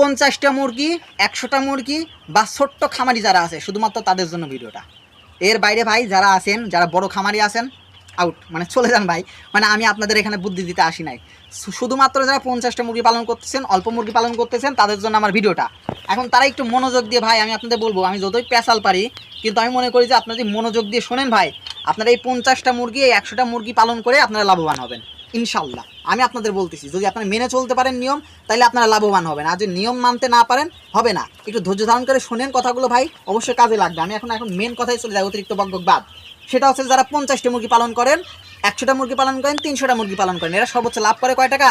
পঞ্চাশটা মুরগি, একশোটা মুরগি বা ছোট্ট খামারি যারা আছে, শুধুমাত্র তাদের জন্য ভিডিওটা। এর বাইরে ভাই যারা আছেন, যারা বড় খামারি আছেন আউট মানে চলে যান ভাই। মানে আমি আপনাদের এখানে বুদ্ধি দিতে আসি নাই। শুধুমাত্র যারা পঞ্চাশটা মুরগি পালন করতেছেন, অল্প মুরগি পালন করতেছেন, তাদের জন্য আমার ভিডিওটা। এখন তারা একটু মনোযোগ দিয়ে ভাই, আমি আপনাদের বলব, আমি যতই পেশাল পারি, কিন্তু আমি মনে করি যে আপনারা যদি মনোযোগ দিয়ে শোনেন ভাই, আপনারা এই পঞ্চাশটা মুরগি, এই একশোটা মুরগি পালন করে আপনারা লাভবান হবেন। ইনশাল্লাহ আমি আপনাদের বলতেছি, যদি আপনারা মেনে চলতে পারেন নিয়ম তাহলে আপনারা লাভবান হবেন। আর যদি নিয়ম মানতে না পারেন, হবে না। একটু ধৈর্য ধারণ করে শোনেন কথাগুলো ভাই, অবশ্যই কাজে লাগবে। আমি এখন এখন মেন কথাই চলে যাই, অতিরিক্ত বকবক বাদ। সেটা হচ্ছে যারা পঞ্চাশটি মুরগি পালন করেন, একশোটা মুরগি পালন করেন, তিনশোটা মুরগি পালন করেন, এরা সর্বোচ্চ লাভ করে কয় টাকা?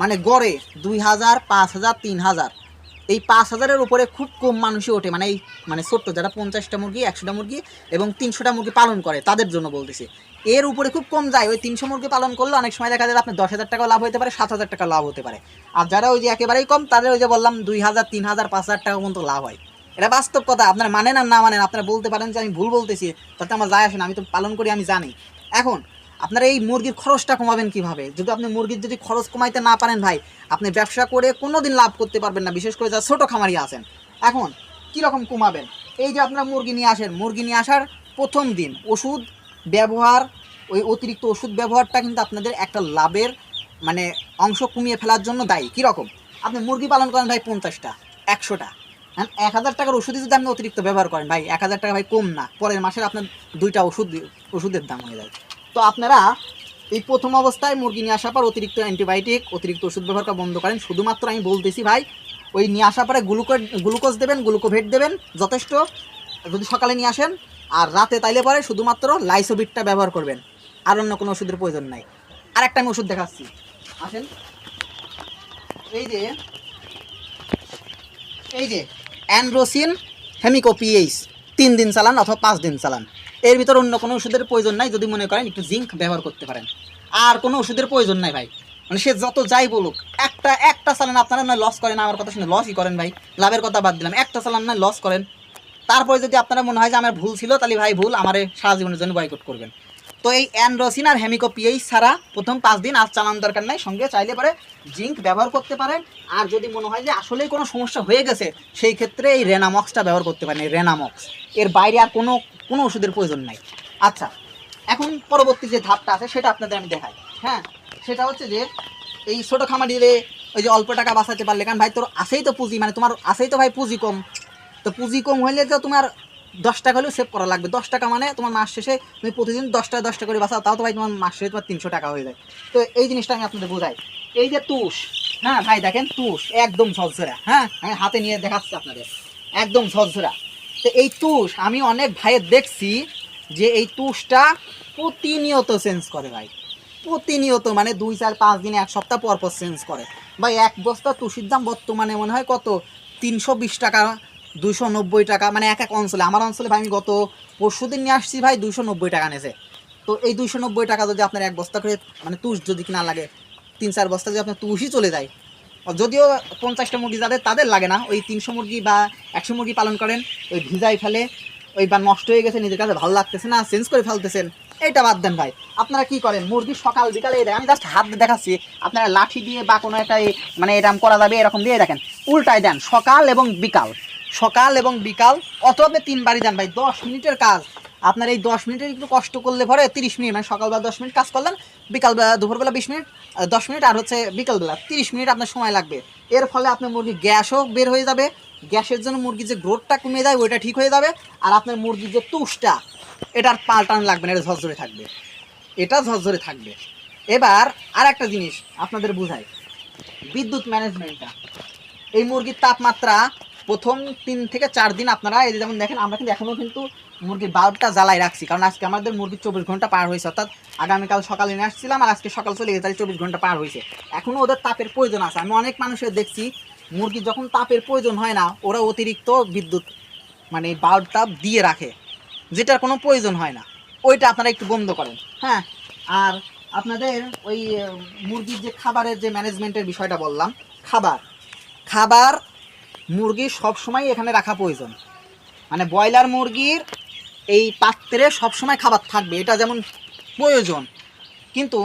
মানে গড়ে দুই হাজার, পাঁচ হাজার, তিন হাজার। এই পাঁচ হাজারের উপরে খুব কম মানুষই ওঠে। মানে এই মানে ছোট্ট যারা পঞ্চাশটা মুরগি, একশোটা মুরগি এবং তিনশোটা মুরগি পালন করে, তাদের জন্য বলতেছি। এর উপরে খুব কম যায়, ওই তিনশো মুরগি পালন করলে অনেক সময় দেখা যায় আপনার দশ হাজার টাকা লাভ হতে পারে, সাত হাজার টাকা লাভ হতে পারে। আর যারা ওই যে একেবারেই কম, তাদের ওই যে বললাম দুই হাজার, তিন হাজার, পাঁচ হাজার টাকা পর্যন্ত লাভ হয়। এটা বাস্তব কথা, আপনারা মানেন আর না মানেন, আপনারা বলতে পারেন যে আমি ভুল বলতেছি, তাতে আমার যায় আসে না, আমি তো পালন করি, আমি জানি। এখন আপনারা এই মুরগির খরচটা কমাবেন কীভাবে? যদি আপনি মুরগির যদি খরচ কমাইতে না পারেন ভাই, আপনি ব্যবসা করে কোনো দিন লাভ করতে পারবেন না, বিশেষ করে যারা ছোটো খামারি আছেন। এখন, কীরকম কমাবেন? এই যে আপনারা মুরগি নিয়ে আসেন, মুরগি নিয়ে আসার প্রথম দিন ওষুধ ব্যবহার, ওই অতিরিক্ত ওষুধ ব্যবহারটা কিন্তু আপনাদের একটা লাভের মানে অংশ কমিয়ে ফেলার জন্য দায়ী। কীরকম? আপনি মুরগি পালন করেন ভাই পঞ্চাশটা, একশোটা। হ্যাঁ এক হাজার টাকার ওষুধই যদি আপনি অতিরিক্ত ব্যবহার করেন ভাই, এক হাজার টাকা ভাই কম না, পরের মাসের আপনার দুইটা ওষুধ, ওষুধের দাম হয়ে যায়। তো আপনারা এই প্রথম অবস্থায় মুরগি নিয়ে আসার পর অতিরিক্ত অ্যান্টিবায়োটিক, অতিরিক্ত ওষুধ ব্যবহার করা বন্ধ করেন। শুধুমাত্র আমি বলতেছি ভাই, ওই নিয়ে আসার পরে গ্লুকোজ গ্লুকোজ দেবেন, গ্লুকোভেট দেবেন, যথেষ্ট। যদি সকালে নিয়ে আসেন, আর রাতে তাইলে পরে শুধুমাত্র লাইসোবিটটা ব্যবহার করবেন। আর অন্য কোনো ওষুধের প্রয়োজন নাই। আর একটা আমি ওষুধ দেখাচ্ছি। আসেন। এই যে এই যে, অ্যান্ড্রোসিন হেমিকোপিএইচ তিন দিন চালান অথবা পাঁচ দিন চালান। এর ভিতর অন্য কোনো ওষুধের প্রয়োজন নাই যদি মনে করেন একটু জিঙ্ক ব্যবহার করতে পারেন। আর কোনো ওষুধের প্রয়োজন নাই ভাই। মানে সে যত যাই বলুক, একটা একটা চালান আপনারা নয় লস করেন, আমার কথা শুনে লসই করেন ভাই। লাভের কথা বাদ দিলাম, একটা চালান নয় লস করেন। তারপরে যদি আপনারা মনে হয় যে আমার ভুল ছিল, তাহলে ভাই ভুল, আমার সারা জীবনের জন্য বয়কট করবেন। তো এই অ্যান্ড্রোসিন আর হেমিকোপিএইচ ছাড়া প্রথম পাঁচ দিন আর চালান দরকার নাই। সঙ্গে চাইলে পরে জিঙ্ক ব্যবহার করতে পারেন। আর যদি মনে হয় যে আসলেই কোনো সমস্যা হয়ে গেছে, সেই ক্ষেত্রে এই রেনামক্সটা ব্যবহার করতে পারেন, এই রেনামক্স। এর বাইরে আর কোনো কোনো ওষুধের প্রয়োজন নাই। আচ্ছা এখন পরবর্তী যে ধাপটা আছে, সেটা আপনাদের আমি দেখাই। হ্যাঁ সেটা হচ্ছে যে এই ছোটো খামারিরে ওই যে অল্প টাকা বাঁচাতে পারলে, কারণ ভাই তোর আসেই তো পুঁজি মানে তোমার আসেই তো ভাই পুঁজি কম। তো পুঁজি কম হলে তো তোমার দশ টাকা হলেও সেভ করা লাগবে। দশ টাকা মানে তোমার মাস শেষে তুমি প্রতিদিন দশ টাকা দশ টাকা করে বাঁচাও, তাও তো ভাই তোমার মাস শেষে তোমার তিনশো টাকা হয়ে যায়। তো এই জিনিসটা আমি আপনাদের বোঝাই। এই যে তুষ হ্যাঁ ভাই দেখেন তুষ একদম ঝরঝরা হ্যাঁ? আমি হাতে নিয়ে দেখাচ্ছি আপনাদের। একদম ঝরঝরা। তো এই তুষ আমি অনেক ভাইয়ের দেখছি যে এই তুষটা প্রতিনিয়ত চেঞ্জ করে ভাই। প্রতিনিয়ত মানে দুই, চার, পাঁচ দিনে এক সপ্তাহ পর পর চেঞ্জ করে। ভাই এক বস্তা তুষির দাম বর্তমানে মনে হয় কত? তিনশো বিশ টাকা দুশো নব্বই টাকা মানে এক এক অঞ্চলে। আমার অঞ্চলে ভাই আমি গত পরশু দিন নিয়ে আসছি ভাই দুশো নব্বই টাকা নেছে তো এই দুইশো নব্বই টাকা যদি আপনার এক বস্তা করে মানে তুষ যদি কিনা লাগে তিন চার বস্তা যদি আপনার তুষই চলে যায় যদিও পঞ্চাশটা মুরগি যাদের তাদের লাগে না। ওই তিনশো মুরগি বা একশো মুরগি পালন করেন ওই ভিজাই ফেলে ওই বা নষ্ট হয়ে গেছে নিজের কাছে ভালো লাগতেছে না চেঞ্জ করে ফেলতেছেন এইটা বাদ দেন ভাই। আপনারা কি করেন? মুরগি সকাল বিকালে এই দেখেন, আমি জাস্ট হাত দেখাচ্ছি। আপনারা লাঠি দিয়ে বা কোনো একটা মানে এরকম করা যাবে এরকম দিয়ে দেখেন। উল্টায় দেন সকাল এবং বিকাল। সকাল এবং বিকাল, অথবা আপনি তিনবারই যান ভাই, দশ মিনিটের কাজ। আপনার এই দশ মিনিটের একটু কষ্ট করলে পরে তিরিশ মিনিট মানে সকালবেলা দশ মিনিট কাজ করলেন, বিকালবেলা, দুপুরবেলা বিশ মিনিট দশ মিনিট, আর হচ্ছে বিকালবেলা তিরিশ মিনিট আপনার সময় লাগবে। এর ফলে আপনার মুরগির গ্যাসও বের হয়ে যাবে। গ্যাসের জন্য মুরগির যে গ্রোথটা কমে যায়, ওইটা ঠিক হয়ে যাবে। আর আপনার মুরগির যে তুষটা, এটার পাল্টানো লাগবে না, এটা ঝরঝরে থাকবে। এটা ঝরঝরে থাকবে। এবার আর একটা জিনিস আপনাদের বুঝাই। বিদ্যুৎ ম্যানেজমেন্টটা এই মুরগির তাপমাত্রা প্রথম তিন থেকে চার দিন আপনারা এই যেমন দেখেন, আমরা কিন্তু এখনও কিন্তু মুরগির বাল্বটা জ্বালাই রাখছি। কারণ আজকে আমাদের মুরগির চব্বিশ ঘণ্টা পার হয়েছে, অর্থাৎ আগামীকাল সকালে নিয়ে আসছিলাম আর আজকে সকাল চলে গেছে চব্বিশ ঘণ্টা পার হয়েছে। এখনও ওদের তাপের প্রয়োজন আছে। আমি অনেক মানুষের দেখছি মুরগির যখন তাপের প্রয়োজন হয় না, ওরা অতিরিক্ত বিদ্যুৎ মানে বাল্বটা দিয়ে রাখে, যেটার কোনো প্রয়োজন হয় না। ওইটা আপনারা একটু বন্ধ করেন। হ্যাঁ আর আপনাদের ওই মুরগির যে খাবারের যে ম্যানেজমেন্টের বিষয়টা বললাম, খাবার। খাবার মুরগি সব সময় এখানে রাখা প্রয়োজন। মানে ব্রয়লার মুরগির এই পাত্রে সবসময় খাবার থাকবে, এটা যেমন প্রয়োজন। কিন্তু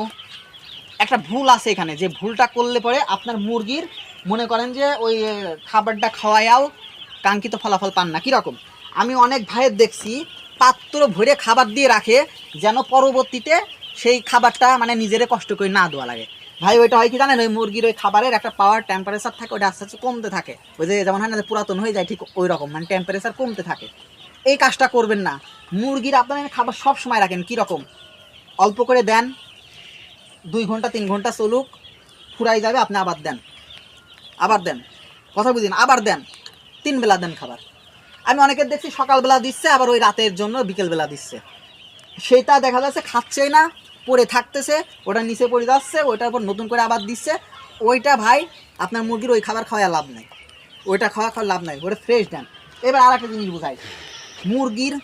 একটা ভুল আছে এখানে, যে ভুলটা করলে পরে আপনার মুরগির মনে করেন যে ওই খাবারটা খাওয়ায়াও কাঙ্ক্ষিত ফলাফল পান না, কীরকম? আমি অনেক ভাইয়ের দেখছি, পাত্র ভরে খাবার দিয়ে রাখে, যেন পরবর্তীতে সেই খাবারটা মানে নিজেরে কষ্ট করে না দেওয়া লাগে। ভাই, ওইটা হয় কি জানেন? ওই মুরগির ওই খাবারের একটা পাওয়ার টেম্পারেচার থাকে ওটা আস্তে আস্তে কমতে থাকে। ওই যে যেমন হয় না পুরাতন হয়ে যায়, ঠিক ওই রকম মানে টেম্পারেচার কমতে থাকে। এই কাজটা করবেন না। মুরগির আপনার খাবার সব সময় রাখেন কীরকম অল্প করে দেন, দুই ঘণ্টা, তিন ঘণ্টা চলুক, ফুরাই যাবে, আপনি আবার দেন। আবার দেন। কথা বুঝিন আবার দেন। তিন বেলা দেন খাবার। আমি অনেকের দেখছি সকালবেলা দিচ্ছে, আবার ওই রাতের জন্য বিকেলবেলা দিচ্ছে। সেটা দেখা যাচ্ছে খাচ্ছেই না। পড়ে থাকতেছে, ওটা নিচে পড়ে যাচ্ছে, ওইটার উপর নতুন করে আবার দিচ্ছে। ওইটা ভাই, আপনার মুরগির ওই খাবার খাওয়া লাভ নেই। ওইটা খাওয়া খাওয়া লাভ নাই, ওটা ফ্রেশ দেন এবার আর একটা জিনিস বোঝাই, মুরগির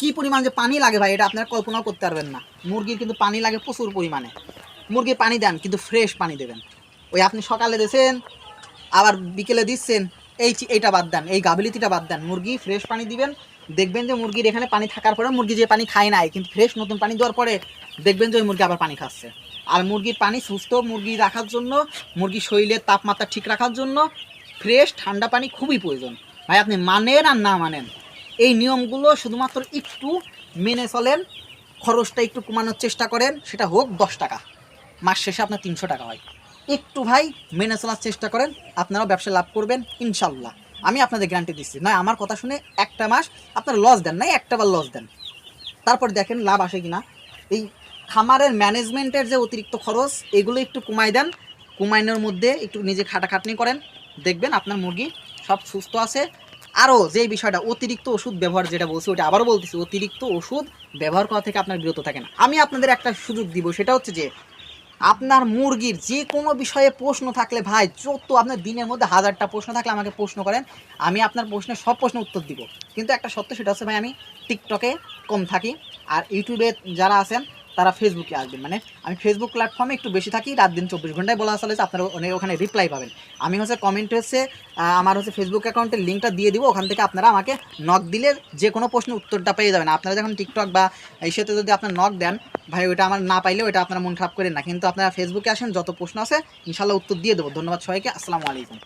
কি পরিমাণ যে পানি লাগে ভাই, এটা আপনারা কল্পনাও করতে পারবেন না। মুরগির কিন্তু পানি লাগে প্রচুর পরিমাণে। মুরগি পানি দেন, কিন্তু ফ্রেশ পানি দেবেন। ওই আপনি সকালে দিয়েছেন, আবার বিকেলে দিচ্ছেন, এই এইটা বাদ দেন, এই গাবিলিতিটা বাদ দেন। মুরগি ফ্রেশ পানি দিবেন দেখবেন যে মুরগির এখানে পানি থাকার পরে মুরগি যে পানি খায় নাই, কিন্তু ফ্রেশ নতুন পানি দেওয়ার পরে দেখবেন যে ওই মুরগি আবার পানি খাচ্ছে। আর মুরগির পানি সুস্থ মুরগি রাখার জন্য, মুরগির শরীরের তাপমাত্রা ঠিক রাখার জন্য ফ্রেশ ঠান্ডা পানি খুবই প্রয়োজন। ভাই, আপনি মানেন আর না মানেন, এই নিয়মগুলো শুধুমাত্র একটু মেনে চলেন, খরচটা একটু কমানোর চেষ্টা করেন, সেটা হোক দশ টাকা। মাস শেষে আপনার তিনশো টাকা হয়। একটু ভাই মেনে চলার চেষ্টা করেন, আপনারাও ব্যবসা লাভ করবেন, ইনশাল্লাহ। আমি আপনাদের গ্যারান্টি দিচ্ছি। নয়, আমার কথা শুনে একটা মাস আপনার লস দেন নাই, একটা বার লস দেন। তারপর দেখেন লাভ আসে কিনা। এই খামারের ম্যানেজমেন্টের যে অতিরিক্ত খরচ, এগুলো একটু কমাই দেন। কমাইনোর মধ্যে একটু নিজে খাটাখাটনি করেন। দেখবেন আপনার মুরগি সব সুস্থ আছে। আরও যে বিষয়টা, অতিরিক্ত ওষুধ ব্যবহার যেটা বলছি ওটা আবারও বলতেছি, অতিরিক্ত ওষুধ ব্যবহার করা থেকে আপনার বিরত থাকেন আমি আপনাদের একটা সুযোগ দিব, সেটা হচ্ছে যে আপনার মুরগির যে কোনো বিষয়ে প্রশ্ন থাকলে ভাই, যত আপনার দিনের মধ্যে হাজারটা প্রশ্ন থাকলে আমাকে প্রশ্ন করেন, আমি আপনার প্রশ্নের সব প্রশ্নের উত্তর দিব। কিন্তু একটা সত্য সেটা হচ্ছে ভাই, আমি টিকটকে কম থাকি, আর ইউটিউবে যারা আছেন তারা ফেসবুকে আসবেন। মানে আমি ফেসবুক প্ল্যাটফর্মে একটু বেশি থাকি, রাত দিন চব্বিশ ঘন্টায় বলা আসলে আপনারা অনেক ওখানে রিপ্লাই পাবেন। আমি হচ্ছে কমেন্ট হচ্ছে আমার হচ্ছে ফেসবুক অ্যাকাউন্টের লিঙ্কটা দিয়ে দিব, ওখান থেকে আপনারা আমাকে নক দিলে যে কোনো প্রশ্নের উত্তরটা পেয়ে যাবেন। আপনারা যখন টিকটক বা এই সাথে যদি আপনার নক দেন, ভাই, ওইটা আমার না পাইলে ওইটা আপনারা মন খারাপ করেন না। কিন্তু আপনারা ফেসবুকে আসেন, যত প্রশ্ন আছে, ইনশাল্লাহ উত্তর দিয়ে দেবো। ধন্যবাদ সবাইকে, আসসালামু আলাইকুম।